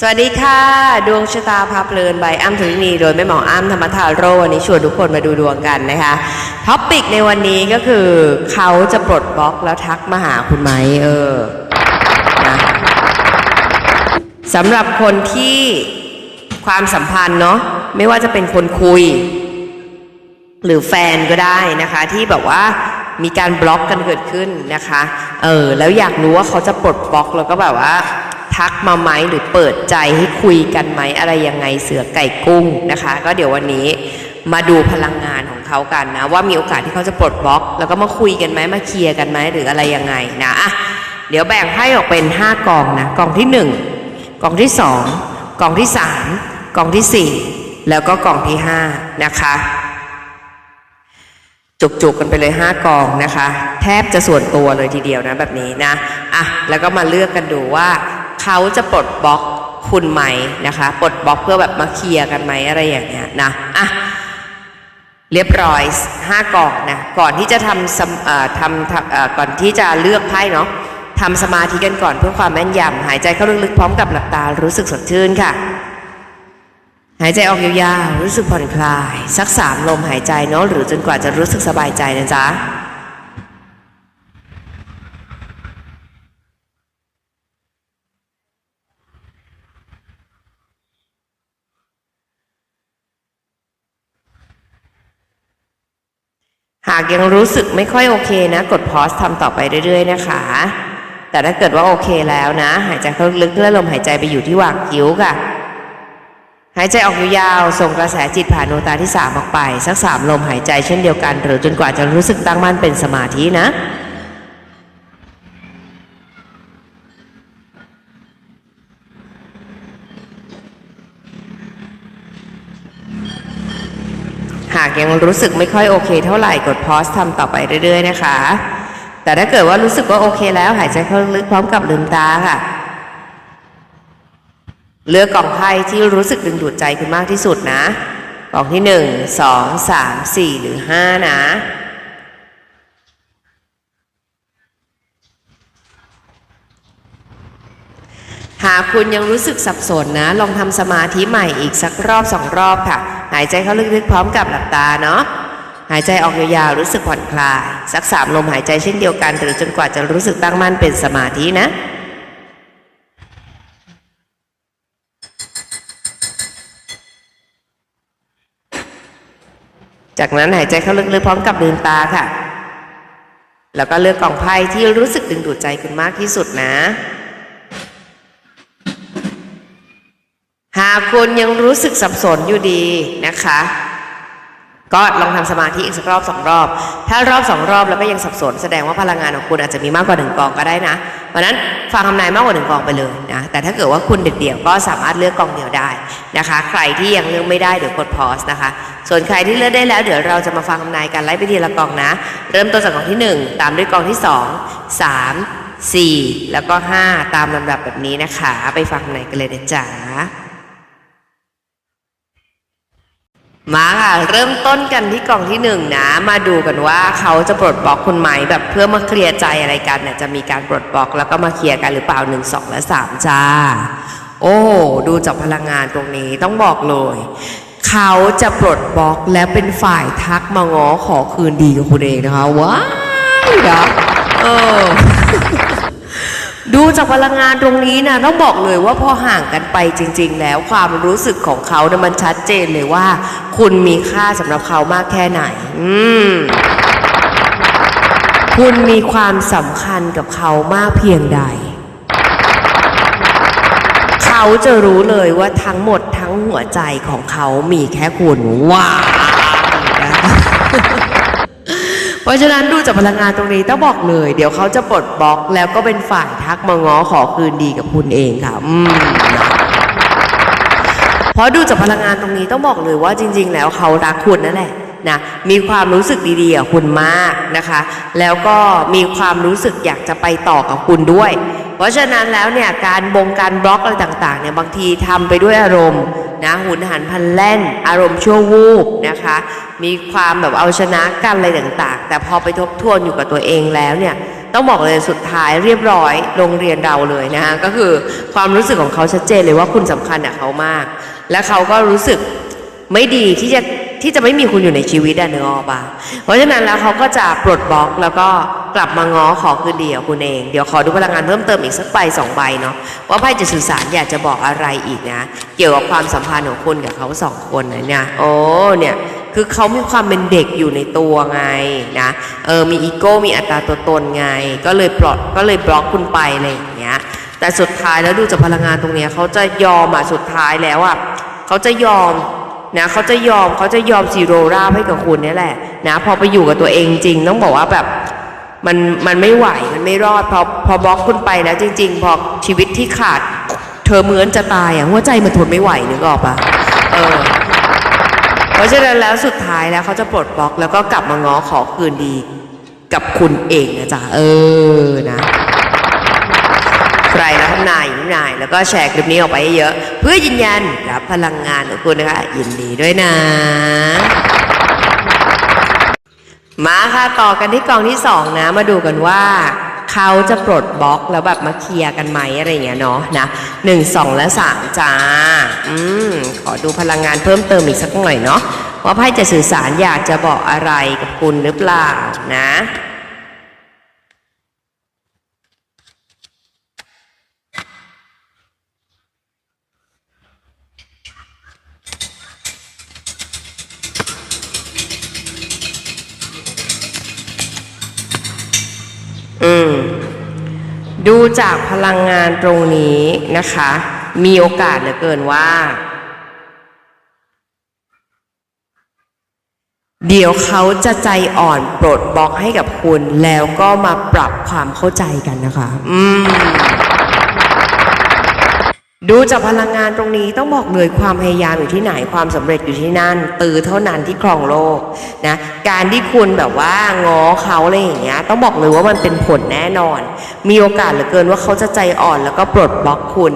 สวัสดีค่ะ ดวงชะตาพาเพลินใบอ้ำธุรินีโดยแม่หมออ้ำธรรมทาโรวันนี้ชวนทุกคนมาดูดวงกันนะคะท็อปปิกในวันนี้ก็คือเขาจะปลดบล็อกแล้วทักมาหาคุณไหมเออนะสำหรับคนที่ความสัมพันธ์เนาะไม่ว่าจะเป็นคนคุย หรือแฟนก็ได้นะคะ ที่แบบว่ามีการบล็อกกันเกิดขึ้นนะคะเออแล้วอยากรู้ว่าเขาจะปลดบล็อกแล้วก็แบบว่า ทักมาไหมหรือเปิดใจให้คุยกันไหมอะไรยังไงเสือไก่กุ้งนะคะ ก็เดี๋ยววันนี้มาดูพลังงานของเขากันนะ ว่ามีโอกาสที่เขาจะปลดบล็อก แล้วก็มาคุยกันไหมมาเคลียร์กันไหมหรืออะไรยังไงนะอะเดี๋ยวแบ่งให้ออกเป็น 5กองนะกองที่ 1กองที่ 2กองที่ 3กองทีสี่ 4 แล้วก็กองที่ 5 นะคะจุกๆกันไปเลย 5 กองนะคะ แทบจะส่วนตัวเลยทีเดียวนะแบบนี้นะอะแล้วก็มาเลือกกันดูว่า เขาจะปลดบล็อกคุณไหมนะคะปลดบล็อกเพื่อแบบมาเคลียร์กันไหมอะไรอย่างเงี้ยนะอะเรียบร้อย5กองนะก่อนที่จะทำสมเอ่อทำเอ่อก่อนที่จะเลือกไพ่เนาะทำสมาธิกันก่อนเพื่อความแม่นยำหายใจเข้าลึกๆพร้อมกับหลับตารู้สึกสดชื่นค่ะ หายใจออกยาวๆรู้สึกผ่อนคลาย สักสามลมหายใจเนาะหรือจนกว่าจะรู้สึกสบายใจนะจ๊ะ หากยังรู้สึกไม่ค่อยโอเคนะ กดพอสทำต่อไปเรื่อย ๆ นะคะ แต่ถ้าเกิดว่าโอเคแล้วนะ หายใจเข้าลึกๆและลมหายใจไปอยู่ที่หว่างคิ้วค่ะ หายใจออกยาวๆส่งกระแสจิตผ่านดวงตาที่สามออกไป สักสามลมหายใจเช่นเดียวกัน หรือจนกว่าจะรู้สึกตั้งมั่นเป็นสมาธินะ หากยังรู้สึกไม่ค่อยโอเค เท่าไหร่กดพอสทำต่อไปเรื่อย ๆ นะคะ แต่ถ้าเกิดว่ารู้สึกว่าโอเคแล้วหายใจเข้าลึกพร้อมกับลืมตาค่ะ เลือกกล่องไพ่ที่รู้สึกดึงดูดใจคุณมากที่สุดนะกล่องที่หนึ่งสองสามสี่หรือห้านะ หากคุณยังรู้สึกสับสนนะ ลองทำสมาธิใหม่อีกสักรอบสองรอบค่ะ หายใจเข้าลึกๆพร้อมกับหลับตาเนาะหายใจออกยาวๆรู้สึกผ่อนคลาย สักสามลมหายใจเช่นเดียวกัน หรือจนกว่าจะรู้สึกตั้งมั่นเป็นสมาธินะจากนั้นหายใจเข้าลึกๆพร้อมกับลืมตาค่ะ แล้วก็เลือกกล่องไพ่ที่รู้สึกดึงดูดใจคุณมากที่สุดนะ คุณยังรู้สึกสับสนอยู่ดีนะคะ ก็ลองทำสมาธิอีกสักรอบสองรอบ ถ้ารอบสองรอบแล้วก็ยังสับสน แสดงว่าพลังงานของคุณอาจจะมีมากกว่าหนึ่งกองก็ได้นะ เพราะนั้นฟังคำนายมากกว่าหนึ่งกองไปเลยนะ แต่ถ้าเกิดว่าคุณเด็ดเดี่ยวก็สามารถเลือกกองเดียวได้นะคะ ใครที่ยังเลือกไม่ได้เดี๋ยวกดพอสนะคะ ส่วนใครที่เลือกได้แล้วเดี๋ยวเราจะมาฟังคำนายกันไล่ไปทีละกองนะ เริ่มต้นจากกองที่หนึ่งตามด้วยกองที่สองสามสี่แล้วก็ห้าตามลำดับแบบนี้นะคะ ไปฟังคำนายกันเลยนะจ๊ะ มาค่ะ เริ่มต้นกันที่กล่องที่หนึ่งนะ มาดูกันว่าเขาจะปลดบล็อกคุณไหมแบบเพื่อมาเคลียร์ใจอะไรกันเนี่ยจะมีการปลดบล็อกแล้วก็มาเคลียร์กันหรือเปล่าหนึ่งสองและสามจ้า โอ้ดูจากพลังงานตรงนี้ต้องบอกเลย เขาจะปลดบล็อกและเป็นฝ่ายทักมาง้อขอคืนดีกับคุณเองนะคะว้ายนะเออ ดูจากพลังงานตรงนี้นะต้องบอกเลยว่าพอห่างกันไปจริง ๆ แล้วความรู้สึกของเขาเนี่ยมันชัดเจนเลยว่า คุณมีค่าสำหรับเขามากแค่ไหน อืมคุณมีความสำคัญกับเขามากเพียงใด เขาจะรู้เลยว่าทั้งหมดทั้งหัวใจของเขามีแค่คุณว้าว ราะฉะนั้นดูจากพลังงานตรงนี้ต้องบอกเลย เดี๋ยวเขาจะปลดบล็อกแล้วก็เป็นฝ่ายทักมาง้อขอคืนดีกับคุณเองค่ะอืมนะเพราะดูจากพลังงานตรงนี้ต้องบอกเลยว่าจริง ๆ แล้วเขารักคุณนั่นแหละนะมีความรู้สึกดีๆกับคุณมากนะคะ แล้วก็มีความรู้สึกอยากจะไปต่อกับคุณด้วย เพราะฉะนั้นแล้วเนี่ยการบงการบล็อกอะไรต่างๆเนี่ยบางทีทำไปด้วยอารมณ์นะหุนหันพันแล่น อารมณ์ชั่ววูบนะคะ มีความแบบเอาชนะกันอะไรต่างๆ แต่พอไปทบทวนอยู่กับตัวเองแล้วเนี่ยต้องบอกเลยสุดท้ายเรียบร้อยโรงเรียนเราเลยนะฮะก็คือความรู้สึกของเขาชัดเจนเลยว่าคุณสำคัญกับเขามาก และเขาก็รู้สึกไม่ดีที่จะ ที่จะไม่มีคุณอยู่ในชีวิตอะเนื้อออกปะเพราะฉะนั้นแล้วเขาก็จะปลดบล็อกแล้วก็กลับมาง้อขอคืนดีกับคุณเอง เดี๋ยวขอดูพลังงานเพิ่มเติมอีกสักใบสองใบเนาะว่าไพ่จะสื่อสารอยากจะบอกอะไรอีกนะ เกี่ยวกับความสัมพันธ์ของคุณกับเขาสองคนนะเนี่ยโอ้เนี่ยคือเขามีความเป็นเด็กอยู่ในตัวไงนะเออมีอีโก้มีอัตราตัวตนไง ก็เลยปลดก็เลยบล็อกคุณไปอะไรอย่างเงี้ยแต่สุดท้ายแล้วดูจากพลังงานตรงเนี้ยเขาจะยอมอะสุดท้ายแล้วอะเขาจะยอม นะเขาจะยอมเขาจะยอมซีโรราบให้กับคุณนี่แหละนะพอไปอยู่กับตัวเองจริงต้องบอกว่าแบบมันมันไม่ไหวมันไม่รอดพอพอบล็อกคุณไปแล้วจริง ๆ พอชีวิตที่ขาด เธอเหมือนจะตายอะหัวใจมันทนไม่ไหวนึกออกปะเออเพราะฉะนั้นแล้วสุดท้ายแล้วเขาจะปลดบล็อกแล้วก็กลับมาง้อขอคืนดีกับคุณเองนะจ๊ะเออนะ รนะทำนายอยู่นาย แล้วก็แชร์คลิปนี้ออกไปให้เยอะ เพื่อยืนยันรับพลังงานของคุณนะคะ ยินดีด้วยนะ มาค่ะต่อกันที่กองที่สองนะ มาดูกันว่าเขาจะปลดบล็อกแล้วแบบมาเคลียร์กันไหมอะไรเงี้ยเนาะนะหนึ่งสองและสามจ้า อืม ขอดูพลังงานเพิ่มเติมอีกสักหน่อยเนาะว่าไพ่จะสื่อสารอยากจะบอกอะไรกับคุณหรือเปล่านะ อืมดูจากพลังงานตรงนี้นะคะ มีโอกาสเหลือเกินว่า เดี๋ยวเขาจะใจอ่อนปลดบล็อกให้กับคุณ แล้วก็มาปรับความเข้าใจกันนะคะ อืม ดูจากพลังงานตรงนี้ต้องบอกเลยความพยายามอยู่ที่ไหนความสำเร็จอยู่ที่นั่น ตือเท่านั้นที่ครองโลกนะการที่คุณแบบว่าง้อเขาอะไรอย่างเงี้ยต้องบอกเลยว่ามันเป็นผลแน่นอน มีโอกาสเหลือเกินว่าเขาจะใจอ่อนแล้วก็ปลดบล็อกคุณ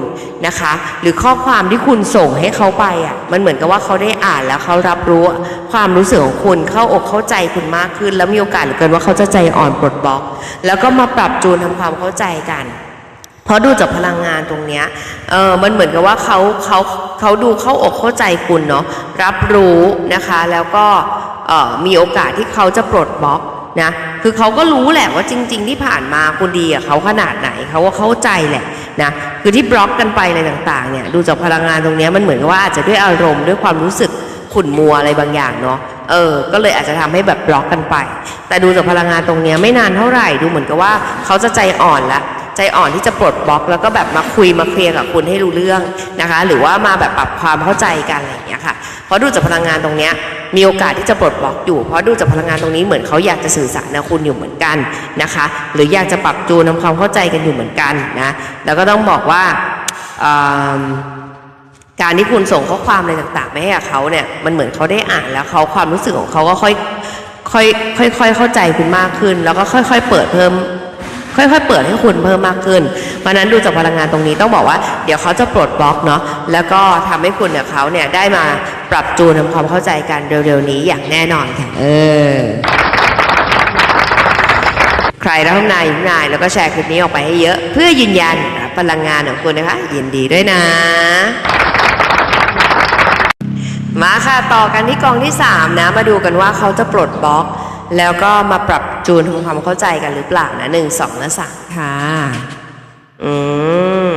นะคะ หรือข้อความที่คุณส่งให้เขาไปอะมันเหมือนกับว่าเขาได้อ่านแล้วเขารับรู้ความรู้สึกของคุณเข้าอกเข้าใจคุณมากขึ้น แล้วมีโอกาสเหลือเกินว่าเขาจะใจอ่อนปลดบล็อก แล้วก็มาปรับจูนทำความเข้าใจกัน เพราะดูจากพลังงานตรงเนี้ยเออมันเหมือนกับว่าเขาเขาเขาดูเข้าอกเข้าใจคุณเนาะรับรู้นะคะ แล้วก็เอ่อมีโอกาสที่เขาจะปลดบล็อกนะคือเขาก็รู้แหละว่าจริง ๆ ที่ผ่านมาคุณดีกับเขาขนาดไหนเขาก็เข้าใจแหละนะคือที่บล็อกกันไปอะไรต่างๆเนี่ยดูจากพลังงานตรงนี้มันเหมือนกับว่าอาจจะด้วยอารมณ์ด้วยความรู้สึกขุ่นมัวอะไรบางอย่างเนาะเออ ก็เลยอาจจะทำให้แบบบล็อกกันไป แต่ดูจากพลังงานตรงนี้ไม่นานเท่าไหร่ดูเหมือนกับว่าเขาจะใจอ่อนละ ใจอ่อนที่จะปลดบล็อก แล้วก็แบบมาคุยมาเคลียร์กับคุณให้รู้เรื่องนะคะ หรือว่ามาแบบปรับความเข้าใจกันอะไรอย่างเงี้ยค่ะเพราะดูจากพลังงานตรงเนี้ยมีโอกาสที่จะปลดบล็อกอยู่ เพราะดูจากพลังงานตรงนี้เหมือนเขาอยากจะสื่อสารกับคุณอยู่เหมือนกันนะคะ หรืออยากจะปรับจูนทำความเข้าใจกันอยู่เหมือนกันนะแล้วก็ต้องบอกว่าการที่คุณส่งข้อความอะไรต่างๆไปให้กับเขาเนี่ยมันเหมือนเขาได้อ่านแล้วเขาความรู้สึกของเขาก็ค่อยค่อยค่อย ค่อย เข้าใจคุณมากขึ้น แล้วก็ค่อย ๆ เปิดเพิ่ม ค่อยๆ เปิดให้คุณเพิ่มมากขึ้น เพราะฉะนั้นดูจากพลังงานตรงนี้ต้องบอกว่าเดี๋ยวเขาจะปลดบล็อกเนาะแล้วก็ทำให้คุณกับเขาเนี่ยได้มาปรับจูนทำความเข้าใจกันเร็วๆนี้อย่างแน่นอนค่ะเออใครรับนายยินนายแล้วก็แชร์คลิปนี้ออกไปให้เยอะ เพื่อยืนยันรับพลังงานของคุณนะคะยินดีด้วยนะ มาค่ะต่อกันที่กองที่ 3 นะ มาดูกันว่าเขาจะปลดบล็อก แล้วก็มาปรับจูนทำความเข้าใจกันหรือเปล่านะหนึ่งสองและสามค่ะ อืม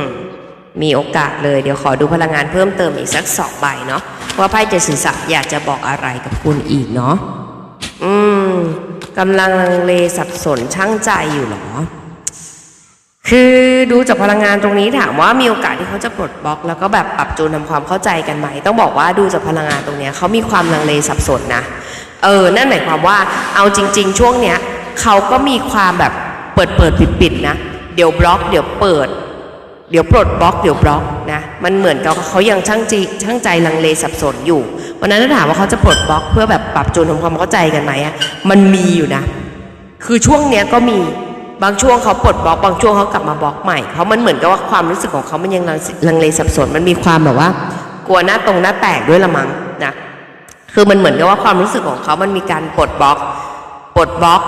มีโอกาสเลย เดี๋ยวขอดูพลังงานเพิ่มเติมอีกสักสองใบเนาะว่าไพ่จะสื่อสารอยากจะบอกอะไรกับคุณอีกเนาะอืมกำลังลังเลสับสนช่างใจอยู่หรอ คือดูจากพลังงานตรงนี้ถามว่ามีโอกาสที่เขาจะปลดบล็อก แล้วก็แบบปรับจูนทำความเข้าใจกันไหม ต้องบอกว่าดูจากพลังงานตรงนี้เขามีความลังเลสับสนนะ เออ นั่นหมายความว่าเอาจริง ๆ ช่วงเนี้ยเขาก็มีความแบบเปิดเปิดปิดปิดนะ เดี๋ยวบล็อก เดี๋ยวเปิด เดี๋ยวปลดบล็อก เดี๋ยวบล็อกนะ มันเหมือนกับเขายังช่างจีช่างใจลังเลสับสนอยู่ วันนั้นถาถามว่าเขาจะปลดบล็อกเพื่อแบบปรับจูนทำความเข้าใจกันไหมอะมันมีอยู่นะ คือช่วงเนี้ยก็มีบางช่วงเขาปลดบล็อกบางช่วงเขากลับมาบล็อกใหม่เพราะมันเหมือนกับว่าความรู้สึกของเขามันยังลังลังเลสับสน มันมีความแบบว่า กลัวหน้าตรงหน้าแตกด้วยละมั้งนะ คือมันเหมือนกับว่าความรู้สึกของเขามันมีการปลดบล็อกปลดบล็อก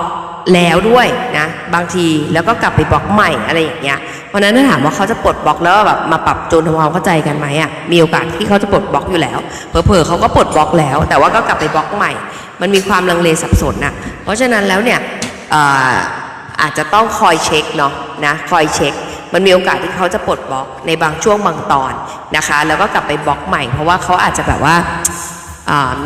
แล้วด้วยนะบางทีแล้วก็กลับไปบล็อกใหม่อะไรอย่างเงี้ยเพราะนั้นถ้าถามว่าเขาจะปลดบล็อกแล้วแบบมาปรับจูนทำความเข้าใจกันไหมอะมีโอกาสที่เขาจะปลดบล็อกอยู่แล้วเผลอๆเขาก็ปลดบล็อกแล้ว แต่ว่าก็กลับไปบล็อกใหม่ มันมีความลังเลสับสนน่ะเพราะฉะนั้นแล้วเนี่ยเอ่อาจจะต้องคอยเช็คเนาะนะคอยเช็ค มันมีโอกาสที่เขาจะปลดบล็อกในบางช่วงบางตอนนะคะ แล้วก็กลับไปบล็อกใหม่ เพราะว่าเขาอาจจะแบบว่า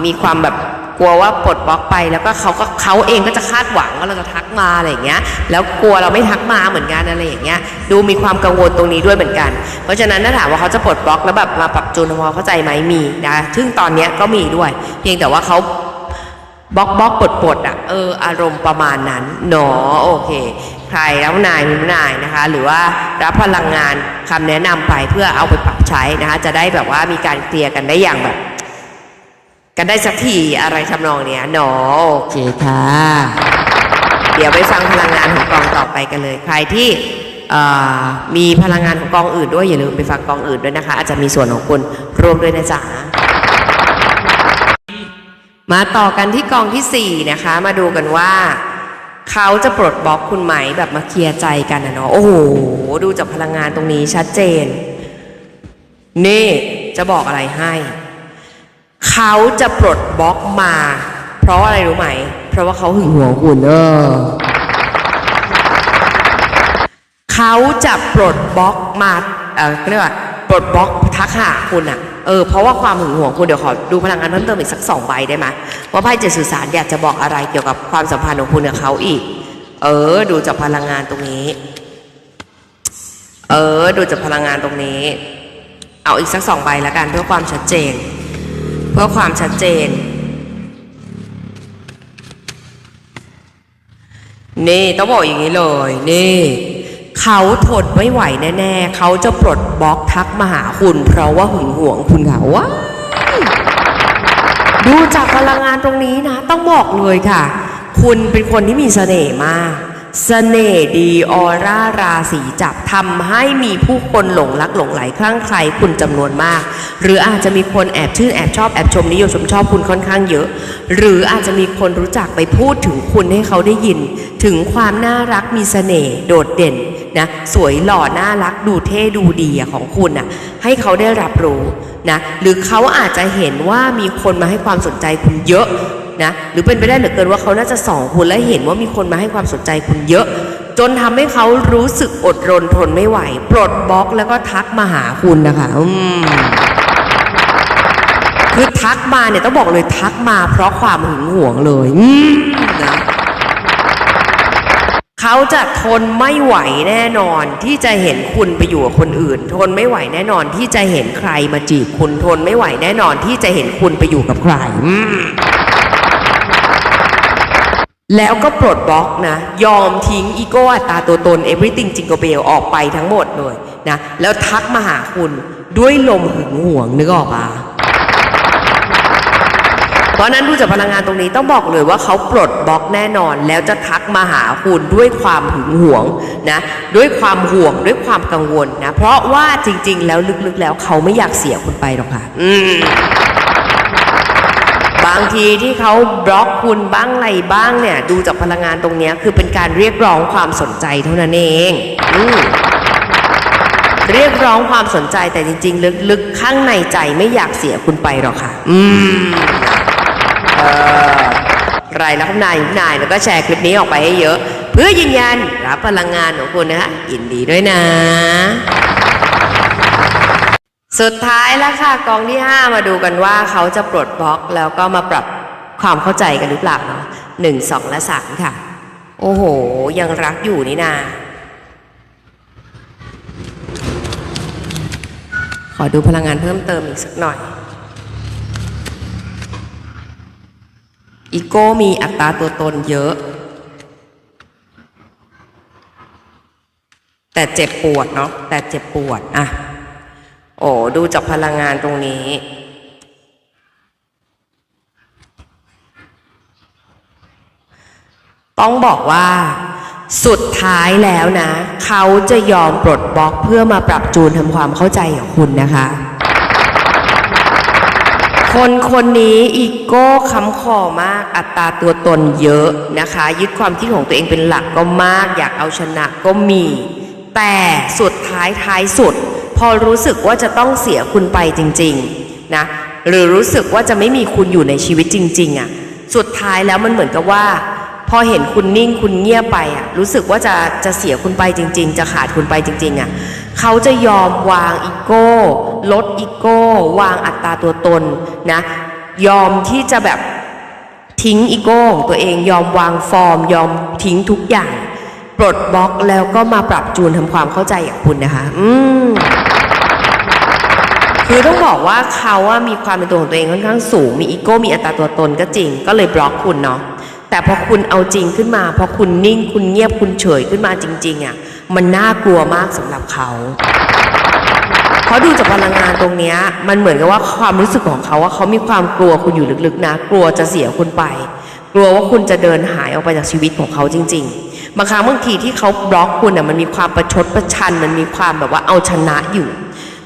มีความแบบกลัวว่าปลดบล็อกไปแล้วก็เขาก็เขาเองก็จะคาดหวังว่าเราจะทักมาอะไรอย่างเงี้ยแล้วกลัวเราไม่ทักมาเหมือนกันอะไรอย่างเงี้ยดูมีความกังวลตรงนี้ด้วยเหมือนกัน เพราะฉะนั้นถ้าถามว่าเขาจะปลดบล็อกแล้วแบบมาปรับจูนทำความเข้าใจไหมมีนะซึ่งตอนเนี้ยก็มีด้วย เพียงแต่ว่าเขาบล็อกบล็อกปลดปลดอะเอออารมณ์ประมาณนั้นหนอโอเค ใครรับนายมีนายนะคะ หรือว่ารับพลังงานคำแนะนำไปเพื่อเอาไปปรับใช้นะคะจะได้แบบว่ามีการเคลียร์กันได้อย่างแบบ กันได้สักทีอะไรทำนองเนี้ยหนอโอเคค่ะ เดี๋ยวไปฟังพลังงานของกองต่อไปกันเลย ใครที่เอ่อมีพลังงานของกองอื่นด้วยอย่าลืมไปฟังกองอื่นด้วยนะคะ อาจจะมีส่วนของคุณรวมด้วยนะจ๊ะมาต่อกันที่กองที่สี่นะคะ มาดูกันว่า เขาจะปลดบล็อกคุณไหมแบบมาเคลียร์ใจกันนะเนาะโอ้โหดูจากพลังงานตรงนี้ชัดเจน นี่จะบอกอะไรให้ เขาจะปลดบล็อกมา เพราะอะไรรู้ไหม เพราะว่าเขาหึงหวงคุณเออเขาจะปลดบล็อกมาเออเรียกว่าปลดบล็อกทักหาคุณอะเออเพราะว่าความหึงหวงคุณเดี๋ยวขอดูพลังงานเพิ่มเติมอีกสักสองใบได้ไหมว่าไพ่จ็ดสื่อสารอยากจะบอกอะไรเกี่ยวกับความสัมพันธ์ของคุณกับเขาอีก เออ ดูจากพลังงานตรงนี้ เออ ดูจากพลังงานตรงนี้ เอาอีกสักสองใบแล้วกันเพื่อความชัดเจน เพื่อความชัดเจน นี่ต้องบอกอย่างนี้เลย นี่เขาทนไม่ไหวแน่ๆ เขาจะปลดบล็อกทักมาหาคุณ เพราะว่าหึงหวงคุณเขาว้าดูจากพลังงานตรงนี้นะ ต้องบอกเลยค่ะ คุณเป็นคนที่มีเสน่ห์มาก เสน่ห์ดีออร่าราศีจับทำให้มีผู้คนหลงรักหลงไหลคลั่งไคล้คุณจำนวนมาก หรืออาจจะมีคนแอบชื่นแอบชอบแอบชมนิยมชมชอบคุณค่อนข้างเยอะ หรืออาจจะมีคนรู้จักไปพูดถึงคุณให้เขาได้ยิน ถึงความน่ารักมีเสน่ห์โดดเด่นนะสวยหล่อน่ารักดูเท่ดูดีของคุณอะให้เขาได้รับรู้นะหรือเขาอาจจะเห็นว่ามีคนมาให้ความสนใจคุณเยอะ นะหรือเป็นไปได้เหลือเกินว่าเขาน่าจะส่องคุณและเห็นว่ามีคนมาให้ความสนใจคุณเยอะ จนทำให้เขารู้สึกอดรนทนไม่ไหว ปลดบล็อกแล้วก็ทักมาหาคุณนะคะอืมคือทักมาเนี่ยต้องบอกเลยทักมาเพราะความหึงหวงเลยอืมนะเขาจะทนไม่ไหวแน่นอนที่จะเห็นคุณไปอยู่กับคนอื่น ทนไม่ไหวแน่นอนที่จะเห็นใครมาจีบคุณทนไม่ไหวแน่นอนที่จะเห็นคุณไปอยู่กับใครอืม แล้วก็ปลดบล็อกนะ ยอมทิ้งอีโก้อัตราตัวตน everything jingle bell ออกไปทั้งหมดเลยนะแล้วทักมาหาคุณด้วยลมหึงหวงนึกออกปะเพราะนั้นดูจากพลังงานตรงนี้ต้องบอกเลยว่าเขาปลดบล็อกแน่นอน แล้วจะทักมาหาคุณด้วยความหึงหวงนะด้วยความห่วงด้วยความกังวลนะ เพราะว่าจริง ๆ แล้วลึกๆแล้วเขาไม่อยากเสียคุณไปหรอกค่ะ อืมางทีที่เขาบล็อกคุณบ้างอะไรบ้างเนี่ย ดูจากพลังงานตรงนี้คือเป็นการเรียกร้องความสนใจเท่านั้นเองอเรียกร้องความสนใจแต่จริง ๆ ลึกๆ ข้างในใจไม่อยากเสียคุณไปหรอกค่ะ อืมเออใครรับนายนายแล้วก็แชร์คลิปนี้ออกไปให้เยอะ เพื่อยืนยันรับพลังงานของคุณนะคะยินดีด้วยนะ สุดท้ายแล้วค่ะกองที่ 5 มาดูกันว่าเขาจะปลดบล็อกแล้วก็มาปรับความเข้าใจกันหรือเปล่าเนาะหนึ่งสองและสามค่ะ โอ้โห ยังรักอยู่นี่นา ขอดูพลังงานเพิ่มเติมอีกสักหน่อย อีโก้มีอัตราตัวตนเยอะ แต่เจ็บปวดเนาะแต่เจ็บปวดอะ โอ้ดูจากพลังงานตรงนี้ ต้องบอกว่าสุดท้ายแล้วนะ เขาจะยอมปลดบล็อกเพื่อมาปรับจูนทำความเข้าใจกับคุณนะคะคคนคนนี้อีโก้ค้ำคอมากอัตราตัวตนเยอะนะคะ ยึดความคิดของตัวเองเป็นหลักก็มาก อยากเอาชนะก็มี แต่สุดท้ายท้ายสุด พอรู้สึกว่าจะต้องเสียคุณไปจริงๆนะหรือรู้สึกว่าจะไม่มีคุณอยู่ในชีวิตจริงๆอะ่ะสุดท้ายแล้วมันเหมือนกับว่า พอเห็นคุณนิ่งคุณเงียบไปอะรู้สึกว่าจะจะเสียคุณไปจริง ๆ จะขาดคุณไปจริง ๆอะเขาจะยอมวางอีโก้ลดอีโก้วางอัตราตัวตนนะยอมที่จะแบบทิ้งอีโก้ของตัวเองยอมวางฟอร์ม ยอมทิ้งทุกอย่าง ปลดบล็อกแล้วก็มาปรับจูนทำความเข้าใจกับคุณนะคะ อืมคือต้องบอกว่าเขาว่ามีความเป็นตัวของตัวเองค่อนข้างสูง มีอีโก้ มีอัตราตัวตนก็จริง ก็เลยบล็อกคุณเนาะ แต่พอคุณเอาจริงขึ้นมา พอคุณนิ่ง คุณเงียบ คุณเฉยขึ้นมาจริง ๆอะ่ะ มันน่ากลัวมากสำหรับเขา เพราะดูจากพลังงานตรงนี้มันเหมือนกับว่าความรู้สึกของเขาว่าเขามีความกลัวคุณอยู่ลึกๆนะ กลัวจะเสียคุณไป กลัวว่าคุณจะเดินหายออกไปจากชีวิตของเขาจริง ๆ บางครั้งบางทีที่เขาบล็อกคุณอะมันมีความประชดประชัน มันมีความแบบว่าเอาชนะอยู่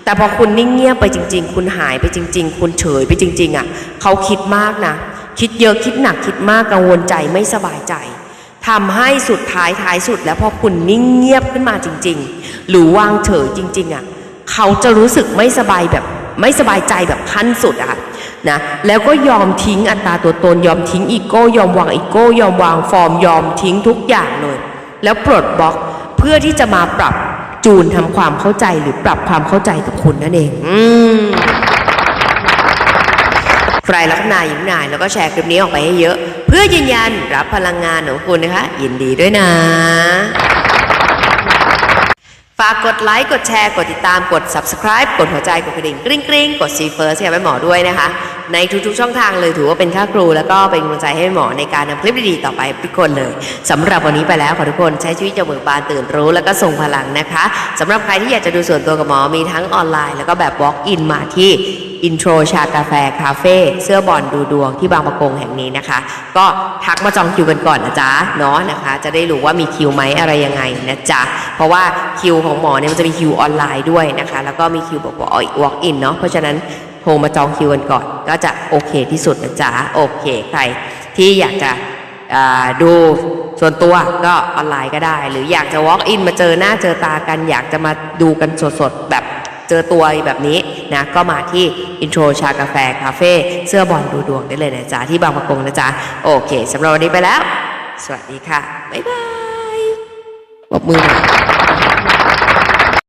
แต่พอคุณนิ่งเงียบไปจริง ๆ คุณหายไปจริง ๆ คุณเฉยไปจริง ๆอะเขาคิดมากนะ คิดเยอะคิดหนักคิดมากกังวลใจไม่สบายใจทำให้สุดท้ายท้ายสุด แล้วพอคุณนิ่งเงียบขึ้นมาจริง ๆ หรือวางเฉยจริง ๆอะเขาจะรู้สึกไม่สบายแบบไม่สบายใจแบบขั้นสุดอะ นะแล้วก็ยอมทิ้งอัตราตัวตน ยอมทิ้งอีโก้ยอมวางอีโก้ยอมวางฟอร์ม ยอมทิ้งทุกอย่างเลย แล้วปลดบล็อกเพื่อที่จะมาปรับจูนทำความเข้าใจหรือปรับความเข้าใจกับคุณนั่นเอง อืมใครลักนายยิงนายแล้วก็แชร์คลิปนี้ออกไปให้เยอะ เพื่อยืนยันรับพลังงานของคุณนะคะ ยินดีด้วยนะ ฝากกดไลค์กดแชร์กดติดตามกด subscribe กดหัวใจกดกระดิ่งกริ๊งกริ๊งกด see first ให้แม่หมอด้วยนะคะ ในทุกๆช่องทางเลยถือว่าเป็นค่าครู แล้วก็เป็นกำลังใจให้หมอในการนำคลิปดีๆต่อไปทุกคนเลยสำหรับวันนี้ไปแล้วขอทุกคนใช้ชีวิตอย่างเบิกบานตื่นรู้ แล้วก็ส่งพลังนะคะสำหรับใครที่อยากจะดูส่วนตัวกับหมอมีทั้งออนไลน์ แล้วก็แบบ walk in มาที่อินโทรชากาแฟคาเฟ่เสื้อบอลดูดวงที่บางประกงแห่งนี้นะคะ ก็ทักมาจองคิวกันก่อนนะจ๊ะเนาะนะคะ จะได้รู้ว่ามีคิวไหมอะไรยังไงนะจ๊ะเพราะว่าคิวของหมอเนี่ยมันจะมีคิวออนไลน์ด้วยนะคะ แล้วก็มีคิวแบบว่า walk in เนาะเพราะฉะนั้น ทรมาจองคิวกันก่อน ก็จะโอเคที่สุดนะจ๊ะโอเคใครที่อยากจะดูส่วนตัวก็ออนไลน์ก็ได้ หรืออยากจะ walk in มาเจอหน้าเจอตากัน อยากจะมาดูกันสดๆ แบบเจอตัวแบบนี้นะก็มาที่อินโทรชากาแฟคาเฟ่เสื้อบอลดูดวงได้เลยนะจ๊ะ ที่บางประกงนะจ๊ะ โอเคสำหรับวันนี้ไปแล้ว สวัสดีค่ะ บ๊ายบายปรบมือหน่อย